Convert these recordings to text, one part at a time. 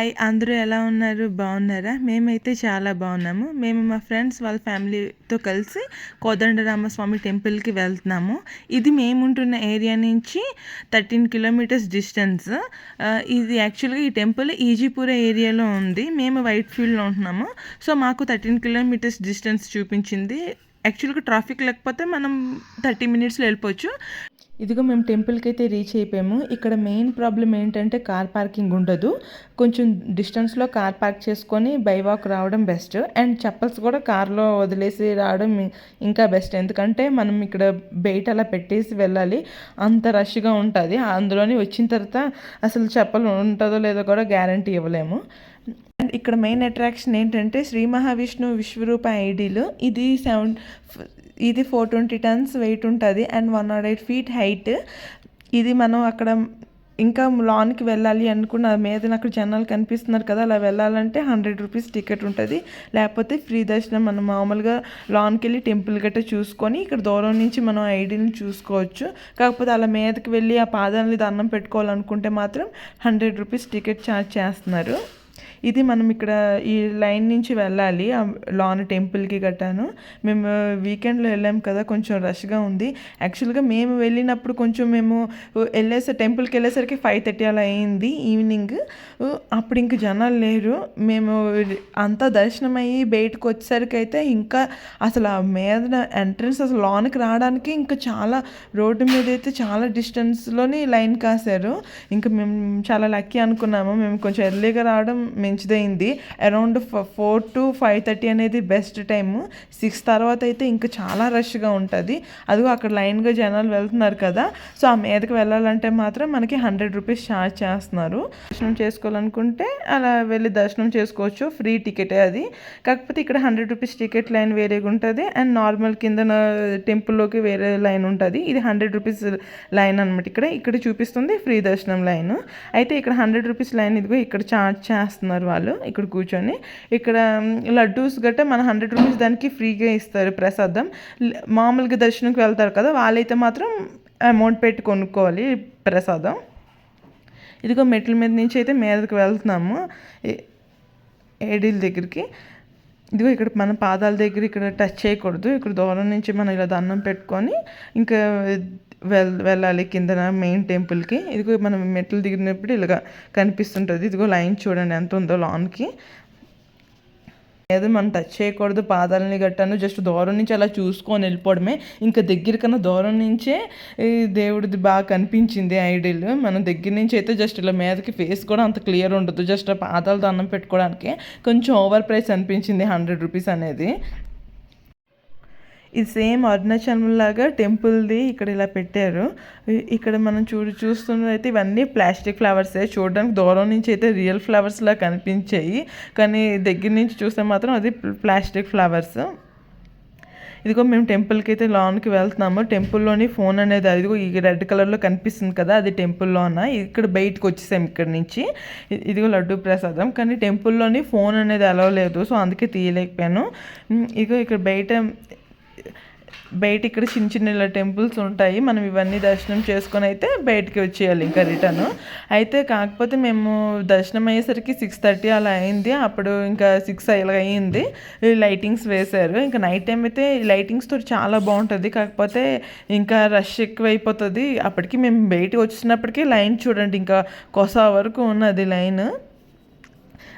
Hi అందరూ ఎలా ఉన్నారు? బాగున్నారా? మేమైతే చాలా బాగున్నాము. మేము మా ఫ్రెండ్స్ వాళ్ళ ఫ్యామిలీతో కలిసి కోదండరామస్వామి టెంపుల్కి వెళ్తున్నాము. ఇది మేము ఉంటున్న ఏరియా నుంచి థర్టీన్ కిలోమీటర్స్ డిస్టెన్స్. ఇది యాక్చువల్గా ఈ టెంపుల్ ఈజీపుర ఏరియాలో ఉంది. మేము వైట్ ఫీల్డ్లో ఉంటున్నాము. సో మాకు థర్టీన్ కిలోమీటర్స్ డిస్టెన్స్ చూపించింది. యాక్చువల్గా ట్రాఫిక్ లేకపోతే మనం థర్టీ మినిట్స్లో వెళ్ళిపోవచ్చు. ఇదిగో మేము టెంపుల్కి అయితే రీచ్ అయిపోయాము. ఇక్కడ మెయిన్ ప్రాబ్లం ఏంటంటే కార్ పార్కింగ్ ఉండదు. కొంచెం డిస్టెన్స్లో కార్ పార్క్ చేసుకొని బై వాక్ రావడం బెస్ట్. అండ్ చెప్పల్స్ కూడా కార్లో వదిలేసి రావడం ఇంకా బెస్ట్. ఎందుకంటే మనం ఇక్కడ బయట అలా పెట్టేసి వెళ్ళాలి. అంత రష్గా ఉంటుంది. అందులోని వచ్చిన తర్వాత అసలు చెప్పలు ఉంటుందో లేదో కూడా గ్యారంటీ ఇవ్వలేము. అండ్ ఇక్కడ మెయిన్ అట్రాక్షన్ ఏంటంటే శ్రీ మహావిష్ణు విశ్వరూప ఐడీలు. ఇది సెవెన్ ఇది ఫోర్ ట్వంటీ టన్స్ వెయిట్ ఉంటుంది and one nought eight feet height ఇది మనం అక్కడ ఇంకా లాన్కి వెళ్ళాలి అనుకున్న మీద అక్కడ జనాలు కనిపిస్తున్నారు కదా అలా వెళ్ళాలంటే హండ్రెడ్ రూపీస్ టికెట్ ఉంటుంది. లేకపోతే ఫ్రీ దర్శనం మనం మామూలుగా లాన్కి వెళ్ళి టెంపుల్ గట్రా చూసుకొని ఇక్కడ దూరం నుంచి మనం ఐడీని చూసుకోవచ్చు. కాకపోతే అలా మీదకి వెళ్ళి ఆ పాదాలని దండం పెట్టుకోవాలనుకుంటే మాత్రం హండ్రెడ్ రూపీస్ టికెట్ ఛార్జ్ చేస్తున్నారు. ఇది మనం ఇక్కడ ఈ లైన్ నుంచి వెళ్ళాలి. లాన్ టెంపుల్కి గట్టాను. మేము వీకెండ్లో వెళ్ళాం కదా కొంచెం రష్గా ఉంది. యాక్చువల్గా మేము వెళ్ళినప్పుడు కొంచెం మేము వెళ్ళేసరి టెంపుల్కి వెళ్ళేసరికి ఫైవ్ థర్టీ అలా అయింది ఈవినింగ్ అప్పుడు ఇంక జనాలు లేరు. మేము అంతా దర్శనం అయ్యి బయటకు వచ్చేసరికి అయితే ఇంకా అసలు ఆ మీద ఎంట్రన్స్ అసలు లోనికి రావడానికి ఇంకా చాలా రోడ్డు మీద అయితే చాలా డిస్టెన్స్లోని లైన్ కాశారు ఇంకా మేము చాలా లక్కీ అనుకున్నాము. మేము కొంచెం ఎర్లీగా రావడం మంచిదైంది around four to five thirty అనేది బెస్ట్ టైము సిక్స్ తర్వాత అయితే ఇంకా చాలా రష్గా ఉంటుంది. అదిగో అక్కడ లైన్గా జనాలు వెళ్తున్నారు కదా. సో ఆ మీదకి వెళ్ళాలంటే మాత్రం మనకి హండ్రెడ్ రూపీస్ ఛార్జ్ చేస్తున్నారు. దర్శనం చేసుకోవాలనుకుంటే అలా వెళ్ళి దర్శనం చేసుకోవచ్చు. ఫ్రీ టికెటే అది. కాకపోతే ఇక్కడ హండ్రెడ్ రూపీస్ టికెట్ లైన్ వేరేగా ఉంటుంది. అండ్ నార్మల్ కింద టెంపుల్లోకి వేరే లైన్ ఉంటుంది. ఇది హండ్రెడ్ రూపీస్ లైన్ అనమాట ఇక్కడ. ఇక్కడ చూపిస్తుంది ఫ్రీ దర్శనం లైన్ అయితే ఇక్కడ హండ్రెడ్ రూపీస్ లైన్ ఇదిగో ఇక్కడ ఛార్జ్ చేస్తున్నారు. ఉన్నారు వాళ్ళు ఇక్కడ కూర్చొని. ఇక్కడ లడ్డూస్ గట్ట మన హండ్రెడ్ రూపీస్ దానికి ఫ్రీగా ఇస్తారు ప్రసాదం. మామూలుగా దర్శనంకి వెళ్తారు కదా వాళ్ళైతే మాత్రం అమౌంట్ పెట్టి కొనుక్కోవాలి ప్రసాదం. ఇదిగో మెట్ల మీద నుంచి అయితే మీదకి వెళ్తున్నాము. ఏడీల దగ్గరికి. ఇదిగో ఇక్కడ మన పాదాల దగ్గర ఇక్కడ టచ్ చేయకూడదు. ఇక్కడ దూరం నుంచి మనం ఇలా దండం పెట్టుకొని ఇంకా వెల్ వెళ్ళాలి కిందన మెయిన్ టెంపుల్కి ఇదిగో మనం మెట్లు దిగినప్పుడు ఇలాగ కనిపిస్తుంటుంది. ఇదిగో లైన్ చూడండి ఎంత ఉందో లాన్కి లేదు మనం టచ్ చేయకూడదు పాదాలని గట్టాను జస్ట్ దూరం నుంచి అలా చూసుకొని వెళ్ళిపోవడమే. ఇంకా దగ్గర కన్నా దూరం నుంచే దేవుడిది బాగా కనిపించింది ఐడియల్ మనం దగ్గర నుంచి అయితే జస్ట్ ఇలా మీదకి ఫేస్ కూడా అంత క్లియర్ ఉండదు. జస్ట్ పాదాలతో దండం పెట్టుకోవడానికి కొంచెం ఓవర్ ప్రైస్ అనిపించింది హండ్రెడ్ రూపీస్ అనేది. ఇది సేమ్ అరుణాచలం లాగా టెంపుల్ది ఇక్కడ ఇలా పెట్టారు. ఇక్కడ మనం చూడు చూస్తున్నదైతే ఇవన్నీ ప్లాస్టిక్ ఫ్లవర్సే. చూడడానికి దూరం నుంచి అయితే రియల్ ఫ్లవర్స్లా కనిపించాయి. కానీ దగ్గర నుంచి చూస్తే మాత్రం అది ప్లాస్టిక్ ఫ్లవర్స్. ఇదిగో మేము టెంపుల్కి అయితే లోన్కి వెళ్తున్నాము. టెంపుల్లోని ఫోన్ అనేది అదిగో ఈ రెడ్ కలర్లో కనిపిస్తుంది కదా అది టెంపుల్లోన. ఇక్కడ బయటకు వచ్చేసాం ఇక్కడ నుంచి. ఇదిగో లడ్డు ప్రసాదం. కానీ టెంపుల్లోని ఫోన్ అనేది అలవలేదు సో అందుకే తీయలేకపోయాను. ఇదిగో ఇక్కడ బయట బయట ఇక్కడ చిన్న చిన్న ఇలా టెంపుల్స్ ఉంటాయి. మనం ఇవన్నీ దర్శనం చేసుకొని అయితే బయటికి వచ్చేయాలి ఇంకా రిటర్న్. అయితే కాకపోతే మేము దర్శనం అయ్యేసరికి సిక్స్ థర్టీ అలా అయింది. అప్పుడు ఇంకా సిక్స్ ఇలా అయింది. లైటింగ్స్ వేశారు. ఇంకా నైట్ టైం అయితే లైటింగ్స్తో చాలా బాగుంటుంది. కాకపోతే ఇంకా రష్ ఎక్కువ అయిపోతుంది అప్పటికి మేము బయటికి వచ్చినప్పటికీ లైన్ చూడండి. ఇంకా కొసా వరకు ఉన్నది లైన్.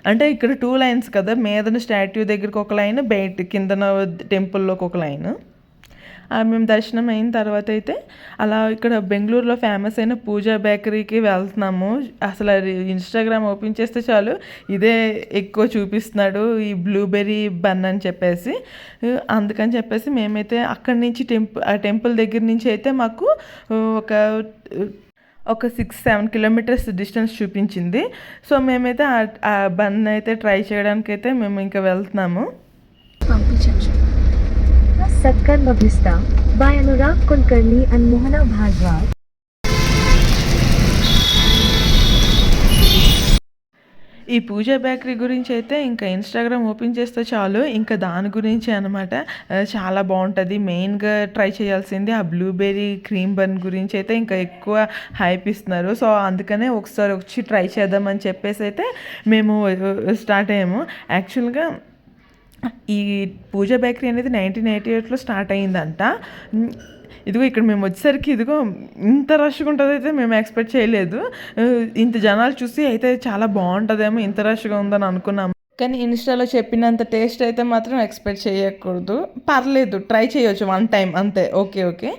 అంటే ఇక్కడ టూ లైన్స్ కదా మీదన స్టాట్యూ దగ్గరికి ఒక లైన్ బయట కిందన టెంపుల్లోకి ఒక లైన్ మేము దర్శనం అయిన తర్వాత అయితే అలా ఇక్కడ బెంగళూరులో ఫేమస్ అయిన పూజా బేకరీకి వెళ్తున్నాము. అసలు ఇన్స్టాగ్రామ్ ఓపెన్ చేస్తే చాలు ఇదే ఎక్కువ చూపిస్తున్నాడు ఈ బ్లూబెర్రీ బన్ అని చెప్పేసి. అందుకని చెప్పేసి మేమైతే అక్కడి నుంచి టెంపుల్ ఆ టెంపుల్ దగ్గర నుంచి అయితే మాకు ఒక ఒక సిక్స్ సెవెన్ కిలోమీటర్స్ డిస్టెన్స్ చూపించింది. సో మేమైతే ఆ బన్ అయితే ట్రై చేయడానికి అయితే మేము ఇంకా వెళ్తున్నాము. సత్కర్ బాయ్ అనురాగ్ కుల్కర్ణి అండ్ మోహనా భాద్వాజ్ ఈ పూజా బేకరీ గురించి అయితే ఇంకా ఇన్స్టాగ్రామ్ ఓపెన్ చేస్తే చాలు. ఇంకా దాని గురించి అనమాట చాలా బాగుంటుంది. మెయిన్గా ట్రై చేయాల్సింది ఆ బ్లూబెర్రీ క్రీమ్ బన్ గురించి అయితే ఇంకా ఎక్కువ హైప్ ఇస్తున్నారు. సో అందుకనే ఒకసారి వచ్చి ట్రై చేద్దామని చెప్పేసి అయితే మేము స్టార్ట్ అయ్యాము. యాక్చువల్గా ఈ పూజ బేకరీ అనేది నైన్టీన్ ఎయిటీ ఎయిట్లో స్టార్ట్ అయ్యిందంట. ఇదిగో ఇక్కడ మేము వచ్చేసరికి ఇదిగో ఇంత రష్గా ఉంటుంది అయితే మేము ఎక్స్పెక్ట్ చేయలేదు. ఇంత జనాలు చూసి అయితే చాలా బాగుంటుందేమో ఇంత రష్గా ఉందని అనుకున్నాము కానీ ఇన్స్టాలో చెప్పినంత టేస్ట్ అయితే మాత్రం ఎక్స్పెక్ట్ చేయకూడదు. పర్లేదు ట్రై చేయొచ్చు వన్ టైం అంతే ఓకే ఓకే.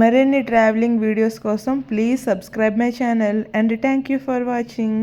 మరిన్ని ట్రావెలింగ్ వీడియోస్ కోసం please subscribe my channel and thank you for watching